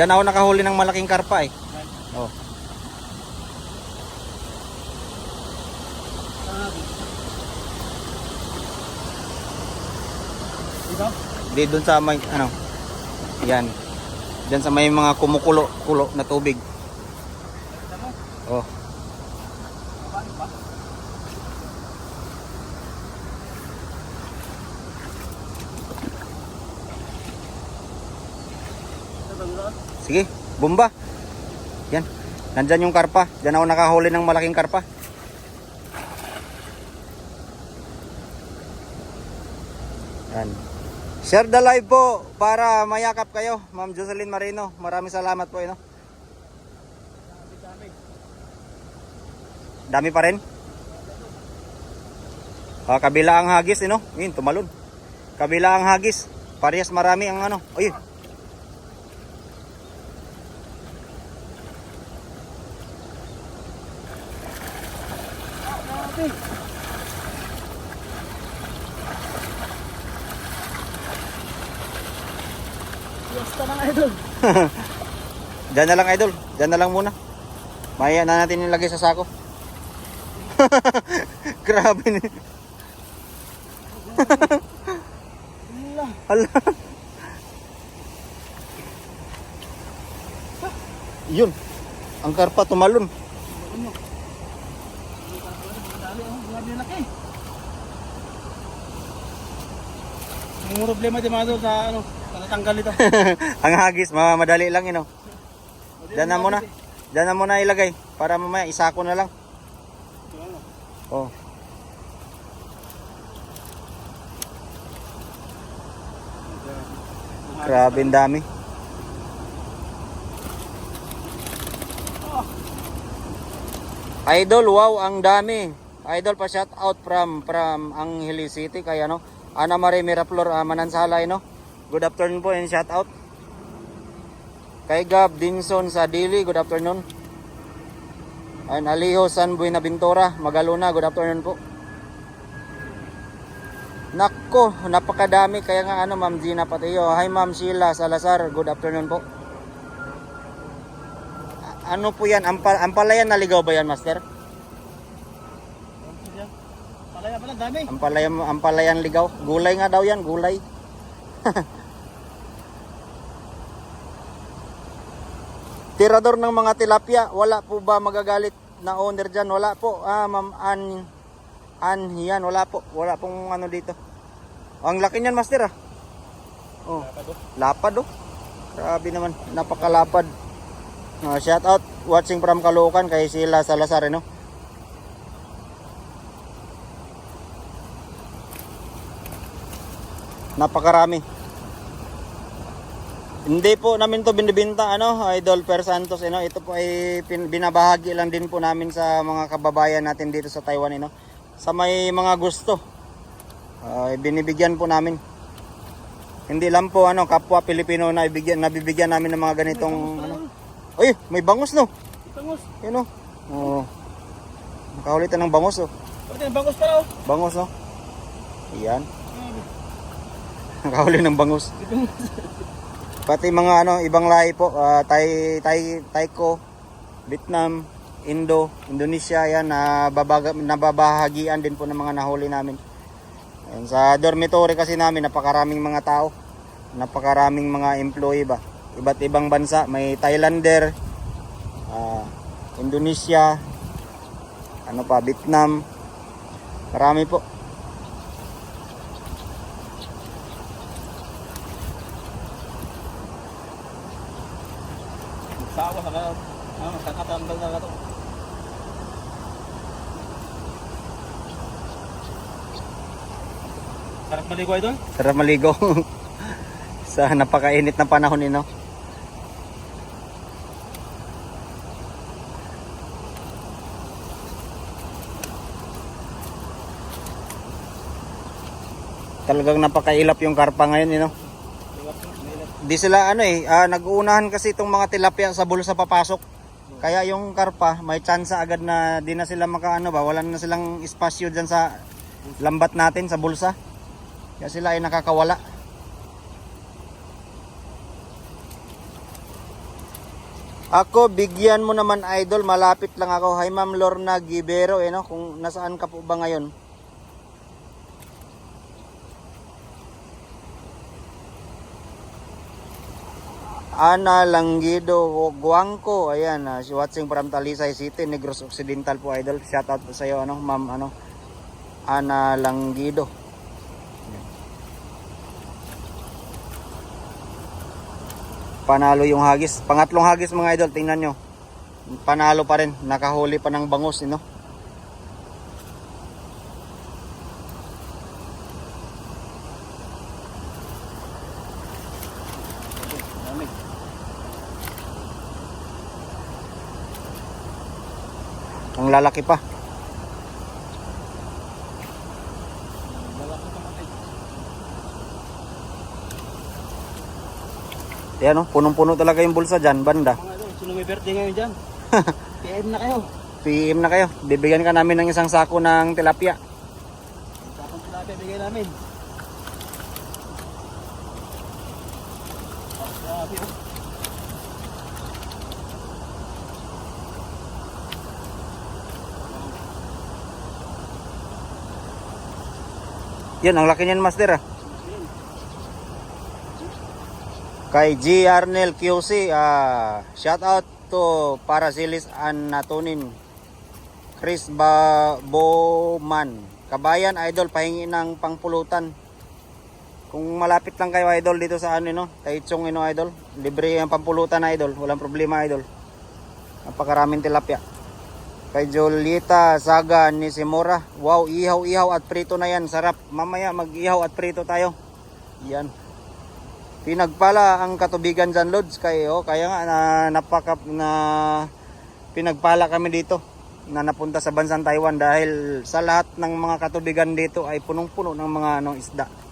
Diyan ako nakahuli ng malaking karpa eh. Oh. Dito? Di doon sa may ano. Yan. Diyan sa may mga kumukulo kulo na tubig. Oh. Sige, bomba. Yan. Nandyan yung karpa. Diyan ako nakahuli ng malaking karpa. Yan. Share the live po para mayakap kayo, Ma'am Jocelyn Marino. Maraming salamat po, ino. Dami pa rin. Ah, kabila ang hagis, ino. Yun, tumalon. Kabila ang hagis. Parehas marami ang ano. Ayun. Grabe. Fiesta ng idol. Diyan na lang idol. Diyan na lang muna. Maya na natin ilagay sa sako. Grabe ni. Hala. Yun. Ang karpa tumalon. Ano? Oh, yung laki. Ang problema di mga idol sa ano, patatanggal ito. ang hagis, ma- madali lang yun. oh. Diyan na muna. Diyan na muna ilagay. Para mamaya isako na lang. Oh. Grabe ang dami. Idol, wow, ang dami. Idol pa shout out from from Angeles City kaya no. Ana Marie Miraflor uh, Manansalay no. Good afternoon po and shout out. Kay Gab Dinson sa Dili, good afternoon. And Aliho San Buenaventura, Magaluna, good afternoon po. Nako, napakadami kaya nga ano Ma'am Gina Patiyo. Hi Ma'am Sheila Salazar, good afternoon po. Ano po yan? Ampal ampalayan naligaw ba yan, Master? Dami. Ampalayan, ampalayan ligaw. Gulay nga daw yan, gulay. Tirador ng mga tilapia, wala po ba magagalit na owner dyan? Wala po. Ah, ma'am, an, an, yan, wala po. Wala pong ano dito. Ang laki niyan, master ah. Oh, lapad oh. Grabe naman, napakalapad. Uh, shout out, watching from Caloocan kay sila Salazar, eh, no? Napakarami. Hindi po namin to binibenta ano, Idol Per Santos ano. Ito po ay binabahagi lang din po namin sa mga kababayan natin dito sa Taiwan ano. Sa may mga gusto. ay binibigyan po namin. Hindi lang po ano, kapwa Pilipino na ibigyan, nabibigyan namin ng mga ganitong ano. Uy, may bangus no. Bangus. Yun oh. Oo. Nakahulitan ng bangus oh. Pwede, bangus pala oh. Bangus oh. Iyan. Nakahuli ng bangus. Pati mga ano, ibang lahi po, ah, Thai, Thai, Taiko, Vietnam, Indo, Indonesia yan, babaga, nababahagian din po ng mga nahuli namin. Ayan, sa dormitory kasi namin, napakaraming mga tao, napakaraming mga employee ba. Iba't ibang bansa, may Thailander, ah, Indonesia, ano pa, Vietnam, marami po. Sawa sa kayo. Ah, kakatanggal na ito. Sarap maligo idol. Sarap maligo. sa napakainit na panahon nino. Talagang napakailap yung karpa ngayon, you know? Di sila ano eh, ah, nag-uunahan kasi itong mga tilapia sa bulsa papasok. Kaya yung karpa, may chance agad na di na sila makaano ba, wala na silang espasyo dyan sa lambat natin sa bulsa. Kaya sila ay nakakawala. Ako, bigyan mo naman idol, malapit lang ako. Hi Ma'am Lorna Gibero, eh, no? kung nasaan ka po ba ngayon? Ana Langido Guangco, ayan, ah, si watching from Talisay City, Negros Occidental po idol. Shout out po sa iyo ano, Ma'am ano, Ana Langido. Panalo yung hagis. Pangatlong hagis mga idol, tingnan nyo. Panalo pa rin. Nakahuli pa ng bangus, eh, no? Ang lalaki pa. Lalaki pa natin. Yan no, punong-puno talaga yung bulsa dyan, banda. Sino may birthday ngayon dyan? PM na kayo. PM na kayo. Bibigyan ka namin ng isang sako ng tilapia. Tapos sila bigay namin. Ah, Grabe oh. Yan, ang laki niyan, master. Ah. Kay G. Arnel QC, ah, shout out to Parasilis Anatonin. Chris ba Bowman. Kabayan, idol, pahingi ng pangpulutan. Kung malapit lang kayo, idol, dito sa ano, no? Taichung, no, idol. Libre ang pampulutan, idol. Walang problema, idol. Napakaraming tilapia. Kay Jolita Saga ni Simora. Wow, ihaw-ihaw at prito na yan. Sarap. Mamaya mag-ihaw at prito tayo. Yan. Pinagpala ang katubigan dyan, Lods. Kaya, oh, kaya nga na, napaka, na pinagpala kami dito na napunta sa bansang Taiwan dahil sa lahat ng mga katubigan dito ay punong-puno ng mga anong isda.